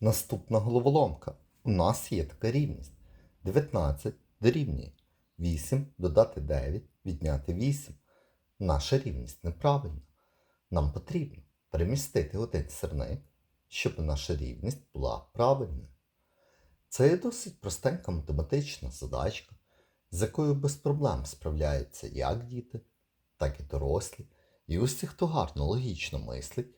Наступна головоломка. У нас є така рівність. 19 дорівнює 8 додати 9, відняти 8. Наша рівність неправильна. Нам потрібно перемістити один сирник, щоб наша рівність була правильною. Це є досить простенька математична задачка, з якою без проблем справляються як діти, так і дорослі. І усі, хто гарно логічно мислить,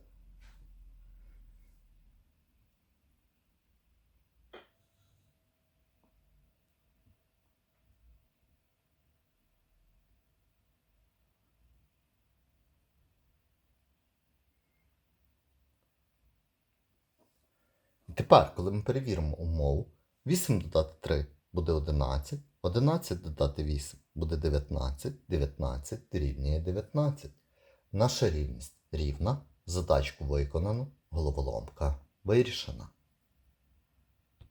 Тепер, коли ми перевіримо умову, 8 додати 3 буде 11, 11 додати 8 буде 19, 19 рівнює 19. Наша рівність рівна, задачку виконано, головоломка вирішена.